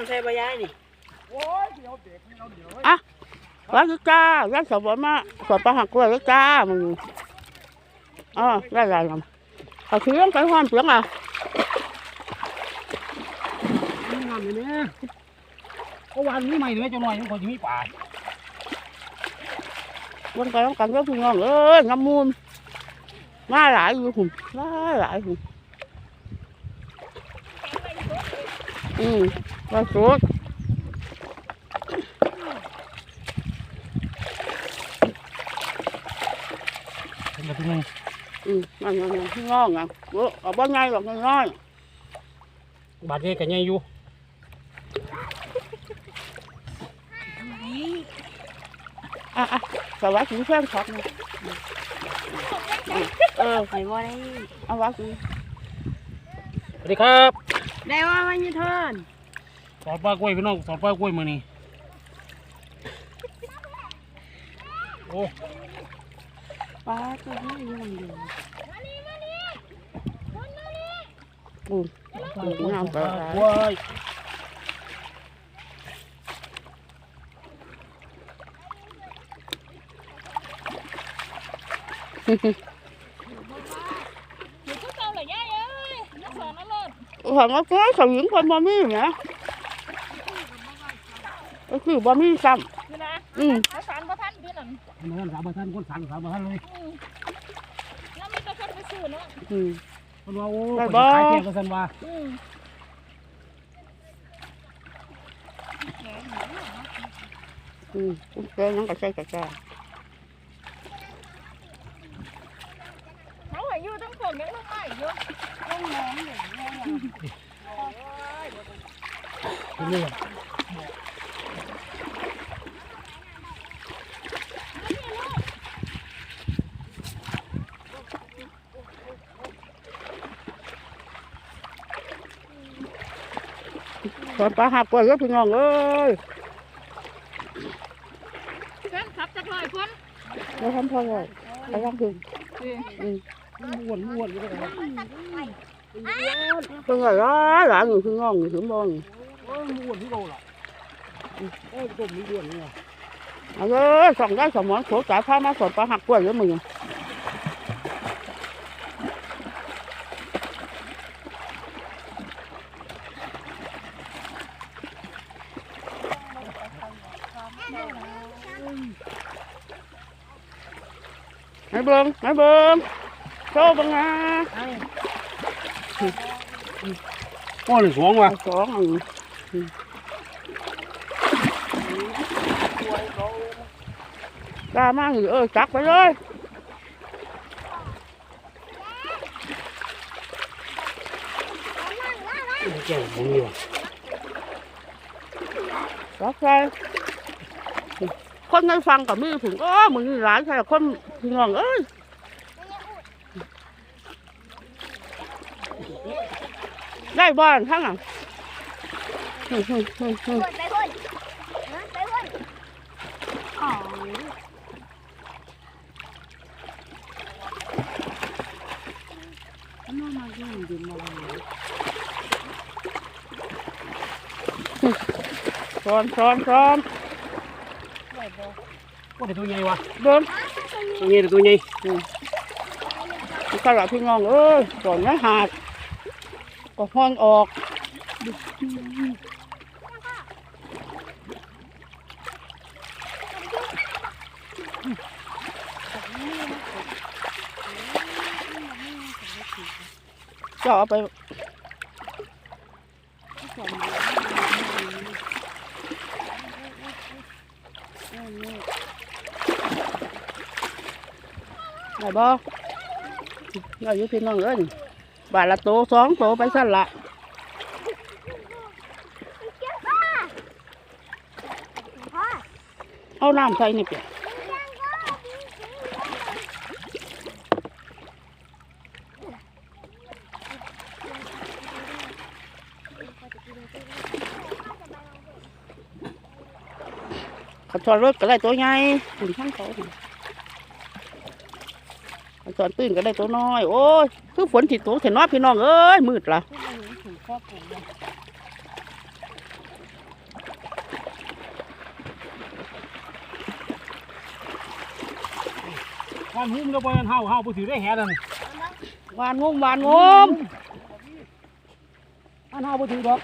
ำใส่ใบยายนี่อะร้านจ้าร้านสบมาสบปลาหักกล้วยแล้วจ้ามึงอ๋อได้ไรกันเอาเสียงไปความเสียงอะนี่งามเลยเนี่ยก็วันนี้ใหม่เลยเจ้าหน่อยมันคนจะมีป่าวันไปต้องกันก็พี่น้องเอ้ยน้ำมูลมาหลายอยู่หุ่นมาหลายหุ่นอืม มาสุดเป็นแบบนึงอืมนั่นนั่นนั่นพี่น้องอะเออเอาบ้านไงหรอกน้อยบาดเจ็บกันยังอยู่ๆอะอะสวัสดีเพื่อนครับนะเออไปบ่ได้เอาวัดดีสวัสดีครับ ได้ว่าวันนี้เทิน สอนปลากล้วยพี่น้องสอนปลากล้วยมือนี้โอ้ป้าตัวนี้ยังเดียวอืมปลากล้วยปลากล้วยอยู่ที่เก่าเหรอย่าเอ้ยนักสอนนั่นเลยถามว่าแกเขาหญิงคนบ่มีนะ ก็คือบ่มีซ้นี่นะำอืมเขาสารประทันพี่นั่นมันสามท่านคนสั่งสามท่านเลยอืมแล้วมีแต่คนไปซื้อเนาะอืมคนว่าโอ้ได้คนบ่ ขายเกียร์กันสันว่าอืมอืมแกนั่งก็ใส่กระจายเขาอายุตั้งคนยังลูกใหม่อยู่เป็นเรื่อง ตอนปลาหักกล้วยก็พี่น้องเอ้ยแฟนขับจักรลอยคนแล้วทำพอเลยไปยังถึงอืมม้วนม้วนอยู่เลยครับเพิ่งหลายหลายอยู่พี่น้องอยู่ถึงบ่นโอ้ยม้วนที่เราล่ะโอ้ยต้มมีม้วนเนี่ยเอาเลยส่องได้สมอนโขจ่ายผ้ามาสดปลาหักกล้วยแล้วมึงให้เบิ่งให้เบิ่งโชว์เบิ่งนะโอ้ยสวงว่ะสอง อันกล้ามากอยู่เออจักไปเลยแก่ผมนี่ว่ะ จักไป คนในฟังกับมีถึงก็มึงนี่หลายใช่คนพี่น้องเอ้ยได้บ้านทั้งอะหึ่มหึ่มหึ่มหึ่มไปคนไปคนอ๋อซ้อนซ้อนซ้อน โอ้ยตัวใหญ่ว่ะเบิ่งตัวใหญ่ตัวใหญ่ก็ละพี่น้องเอ้ยก่อนไม่หาดก็ห้อนออกจะเอาไป ได้บ่ได้อยู่พี่น้องเอ้ยบาทละโตสองโตไปสั่ ตอนตื่นก็ได้ตัวน้อย โอ้ย คือฝนติดตัวเห็นน้อพี่น้องเอ้ยมืดละวานหุ้มแล้วบอนเฮาเฮาผู้ถือได้แห่นั่นวานงมวานงมอันเฮาผู้ถือดอก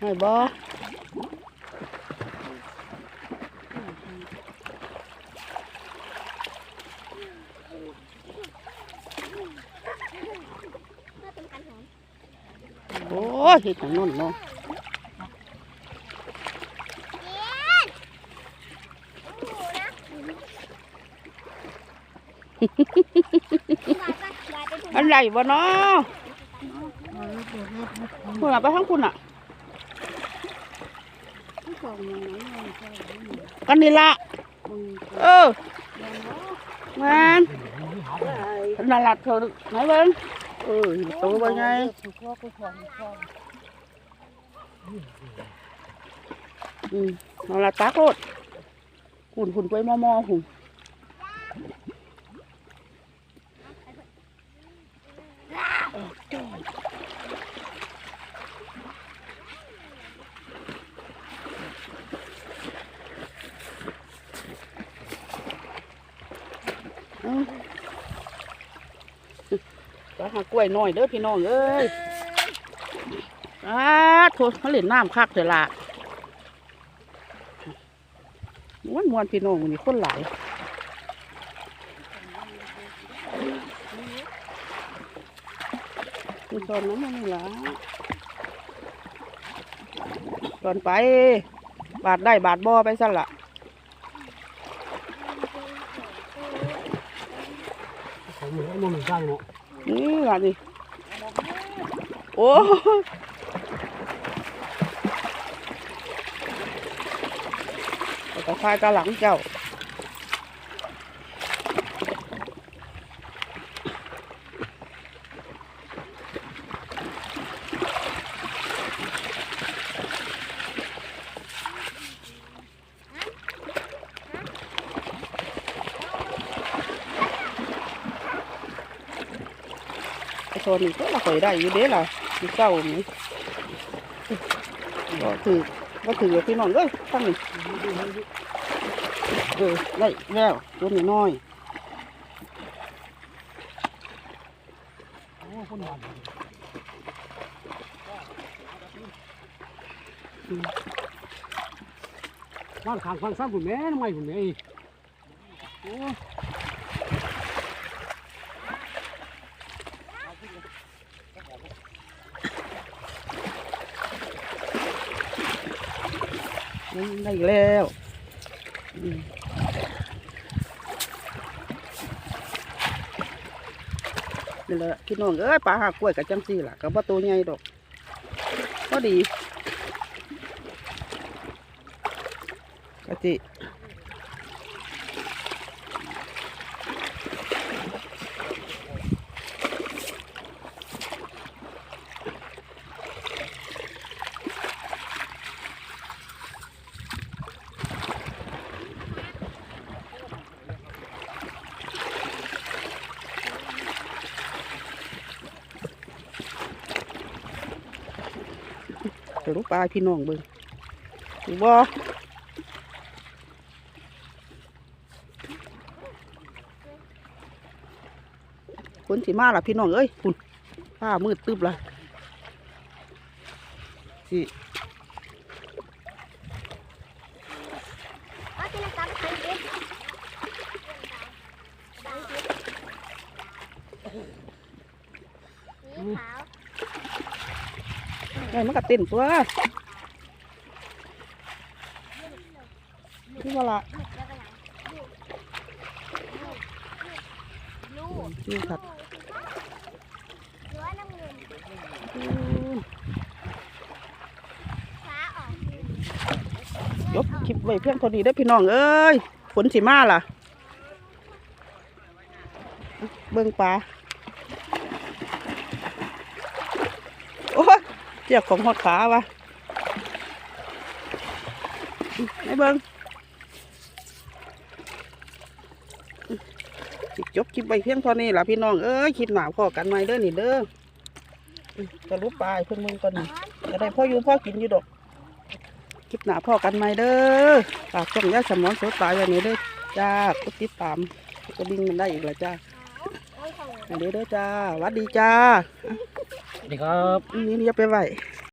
ให้บ่โอ้ยเฮ็ดจังนั้นเนาะอันไหลบ่เนาะคุณล่ะไปทางคุณอะ กันนี่ละเออมันนั่นละเธอไหนเบิ้งเออตัวเป็นไงอืมเอาละตากรดหุ่นหุ่นไปมอมอหุ่น ไปหากล้วยน่อยเด้อพี่น้องเอ้ยอ้าโทษเขาเล่นน้ำคักเถอะละม้วนมวนพี่น้องมันนี่คนหลายคือตอนนั้นมันนี่ละตอนไป บาทได้บาทบ่อไปสั่นละของมือเอามือมันสร้างเนาะ นี่ล่ะนี่โอ้แต่ควายกะหลังเจ้าไอ้โซนนี่ก็เรายได้อยู่เด้ล่ะมีเจ้า นี่ก็ถือก็ถือพี่น้องเอ้ยตั้งนี่เออได้แล้วตัวนี้น้อยโอ้คนหวานบ้านข้างฟังซ้ำคุณแม่ทำ ได้อีกแล้วนี่แหละพี่น้องเอ้ยปลาหากล้วยกับจังซี่ล่ะกับว่าตัวใหญ่ดอกก็ดีกะจิ เดี๋ยวลูกปลาพี่น้องเบิ่งถูกบ่คนสิมาล่ะพี่น้องเอ้ยคุณป้ามืดตึบละสิไอ้มันก็เต้นตัวที่ว่าละนี่ครับยกคลิปไว้เพียงเท่านี้ได้พี่น้องเอ้ยฝนสิมาล่ะ เบิ่งปลาโอ้ย เจียกของหอดขาวะไอ้เบิ่งจบคลิปไปเพียงเท่านี้ล่ะพี่น้อง เอ้ยคลิปหนาพอกันใหม่เด้อนี่เด้อจะรู้ปลายเพิ่นมึงก่อนนี่จะได้พ่ออยู่พ่อกินอยู่ดอกคลิปหนาพอกันใหม่เด้อฝากช่องยาสมอนโสตายอย่างนี้เด้อจ้ากดติดตามกระดิ่งมันได้อีกแล้วจ้าอันนี้เด้อจ้าวัดดีจ้า ดีครับอันนี้อย่าไปไหว